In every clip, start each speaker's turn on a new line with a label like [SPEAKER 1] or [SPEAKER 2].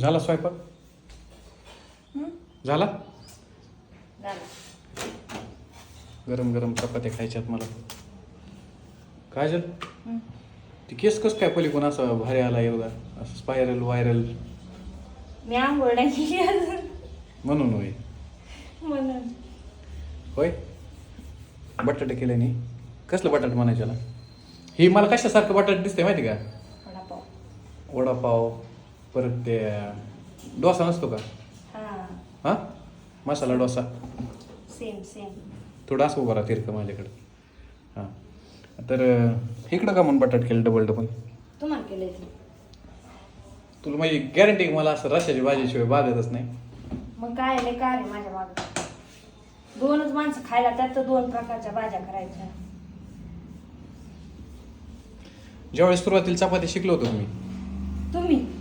[SPEAKER 1] झाला स्वयंपाक? झाला? गरम गरम चपात्या खायच्यात मला. काय झालं. ती केस कस काय पलीकडून असं भारी आला एवढा असं स्पायरल व्हायरल
[SPEAKER 2] मी आंघोळ नाही केली अजून.
[SPEAKER 1] म्हणून होय.
[SPEAKER 2] म्हणून.
[SPEAKER 1] होय? बटाटे केले नी. कसलं बटाटे म्हणायच्याला ही मला कशासारखं बटाटे दिसते माहिती का?
[SPEAKER 2] वडापाव.
[SPEAKER 1] वडापाव. परत ते डोसा नसतो का?
[SPEAKER 2] हां.
[SPEAKER 1] हां? मसाला डोसा.
[SPEAKER 2] Same same.
[SPEAKER 1] थोडं असं उभा राहा तिरकं माझ्याकडे. हां. तर इकडं का म्हणून बटाट केलं डबल डबल
[SPEAKER 2] तुम्हाला केलंय ते.
[SPEAKER 1] तुला माझी गॅरंटी मला असं रशाची भाजीशिवाय बागतच नाही.
[SPEAKER 2] मग काय लय काय रे माझ्या दोनच माणसं खायला त्यात दोन प्रकारच्या भाज्या करायच्या.
[SPEAKER 1] ज्यावेळेस सुरुवातीला चपाती शिकलो होतो मी
[SPEAKER 2] तुम्ही?
[SPEAKER 1] हां
[SPEAKER 2] हां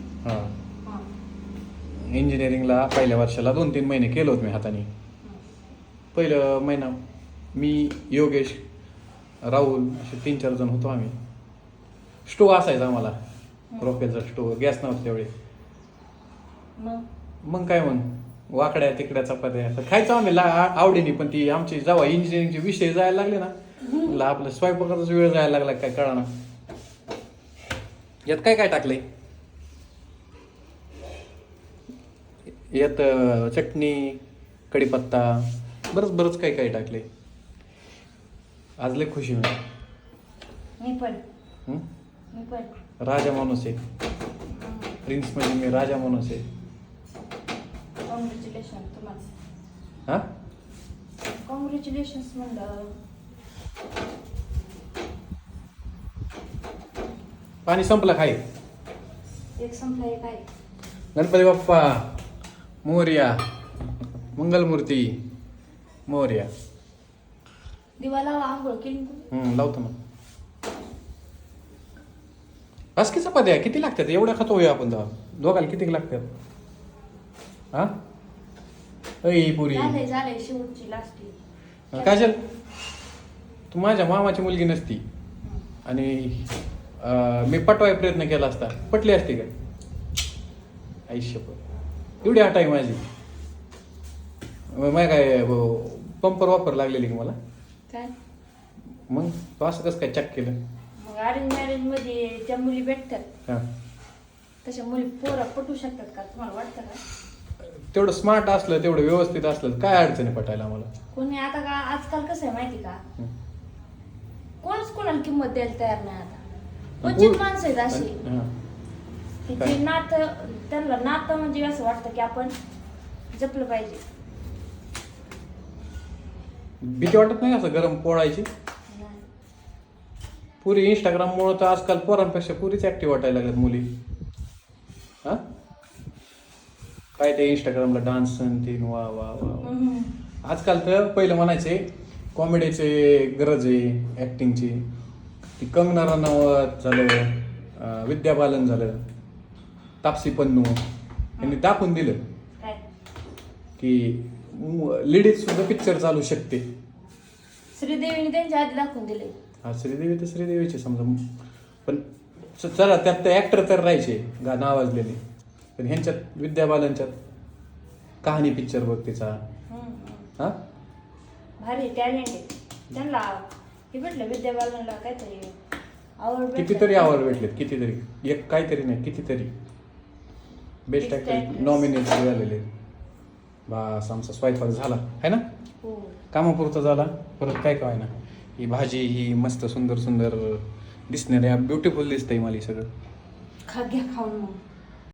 [SPEAKER 1] इंजिनिअरिंगला पहिल्या वर्षाला दोन तीन महिने केलं होतं मी हाताने. पहिलं महिना मी योगेश राहुल असे तीन चार जण होतो आम्ही. स्टोव असायचा आम्हाला. रॉकेलचा स्टोव गॅस नव्हता त्यावेळी
[SPEAKER 2] मग?
[SPEAKER 1] काय मग? वाकड्या तिकड्या चपात्या तर खायचो आम्ही ला आवडीने पण ती आमची जेव्हा इंजिनिअरिंगचे विषय जायला लागले ना आपलं स्वयंपाकाचाच वेळ जायला लागला काय कळा ना यात काय काय टाकलंय? यात चटणी कढीपत्ता बरंच बरंच काय काय टाकलंय आज लय खुशी मी
[SPEAKER 2] मी पण.
[SPEAKER 1] हं?
[SPEAKER 2] मी पण.
[SPEAKER 1] राजा माणूस आहे. प्रिन्स म्हणजे मी राजा माणूस आहे.
[SPEAKER 2] कॉंग्रॅच्युलेशन तुम्हाला.
[SPEAKER 1] हा?
[SPEAKER 2] कॉंग्रॅच्युलेशन्स म्हणलं.
[SPEAKER 1] पाणी संपलं खाई.
[SPEAKER 2] एक संपला एक आहे.
[SPEAKER 1] गणपती बाप्पा. मोर्या मंगलमूर्ती मोर्या.
[SPEAKER 2] दिवाला आंघोळ केली ना तुम्ही
[SPEAKER 1] हम्म, लावतो ना बस की चपात्या किती लागतात? एवढ्या खातो होय आपण दहा दोघाला किती लागतात? हा ऐ पुरी.
[SPEAKER 2] झालंय झालंय शेवटची लास्ट
[SPEAKER 1] काय झालं तू माझ्या मामाची मुलगी नसती. आणि अं, मी पटवाय प्रयत्न केला असता. पटली असती का? आयुष्य एवढी आठ आहे माझी. मग काय पंपर वापर लागलेली का मला?
[SPEAKER 2] काय?
[SPEAKER 1] मग तू असं कसं काय चक केलं?
[SPEAKER 2] मग अरेंज मॅरेजमध्ये ज्या मुली भेटतात
[SPEAKER 1] हां.
[SPEAKER 2] तशा मुली पोरा पटू शकतात का? तुम्हाला वाटतं का?
[SPEAKER 1] तेवढं स्मार्ट असलं तेवढं व्यवस्थित असलं तर काय अडचणी पटायला मला
[SPEAKER 2] कोणी आता का आजकाल कसं आहे माहिती का?
[SPEAKER 1] हं.
[SPEAKER 2] कोणच कोणाला किंमत द्यायला तयार नाही आता. क्वचित माणसं आहेत अशी.
[SPEAKER 1] हां.
[SPEAKER 2] की? जे नातं त्यांना नातं म्हणजे असं वाटतं की आपण जपलं पाहिजे.
[SPEAKER 1] भीती वाटत नाही असं गरम पोळायची. पुरी इंस्टाग्राममुळं तर आजकाल पोरांपेक्षा पुरीच ऍक्टिव्ह वाटायला लागल्यात मुली. हा? काय ते इंस्टाग्रामला डान्स तीन वा वा वा. आजकाल तर पहिलं म्हणायचे कॉमेडीचे गरज आहे ॲक्टिंगची ती कंगना रनावत झालं विद्या बालन झालं. तापसी पन्नू यांनी दाखवून दिलं.
[SPEAKER 2] काय?
[SPEAKER 1] की लेडीज सुद्धा पिक्चर चालू शकते.
[SPEAKER 2] श्रीदेवीने त्यांच्या आधी दाखवून दिले.
[SPEAKER 1] हा श्रीदेवी तर श्रीदेवीचे समजा. पण चला त्यात ते ॲक्टर तर राहायचे गा नावाजलेले. पण ह्यांच्यात विद्या बालनच्यात कहाणी पिक्चर बघ तिचा. हा
[SPEAKER 2] भारी टॅलेंट आहे. त्यांना हे भेटलं विद्याबालनला काहीतरी आवड भेटलं.
[SPEAKER 1] कितीतरी अवॉर्ड भेटलेत कितीतरी. एक काहीतरी नाही कितीतरी. Best
[SPEAKER 2] actress.
[SPEAKER 1] नॉमिनेट झालेले. बस आमचा स्वयंपाक झाला. है ना?
[SPEAKER 2] हो.
[SPEAKER 1] कामापुरता झाला. परत काय काय ना ही भाजी ही मस्त सुंदर सुंदर दिसणाऱ्या ब्युटिफुल दिसतंय मला हे सगळं.
[SPEAKER 2] खाऊन मग.